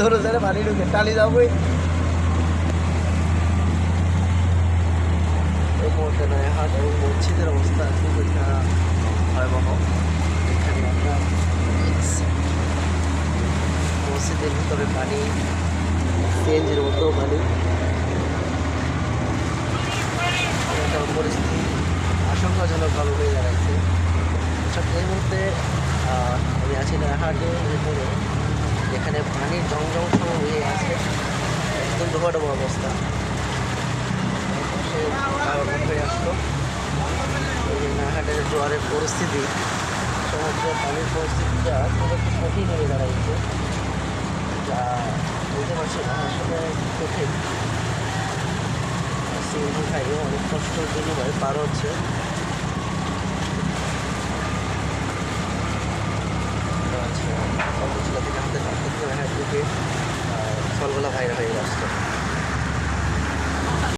ধরো স্যার পানি ঢুকে টালি যাবই। নয়াহাট এবং মসজিদের অবস্থা খুবই ভয়াবহ। এখানে আমরা মসজিদের ভিতরে পানি, সিএনজির মতো পানি। এরকম পরিস্থিতি আশঙ্কাজনক ভালো হয়ে দাঁড়াচ্ছে আচ্ছা এই মুহূর্তে আমি আছি নয়াহাটের উপরে যেখানে পানির জমজম সহ হয়ে আছে। একদম ডোবাডোবা অবস্থা। হয়ে নয়াহাটের জোয়ারের পরিস্থিতি সমুদ্র পানির পরিস্থিতিটা খুব একটু কঠিন হয়ে দাঁড়াইছে। যা বলতে পারছি না, আসলে কঠিন। সিএনজি খাইয়ে অনেক কষ্ট, বিনিময়ে পার হচ্ছে।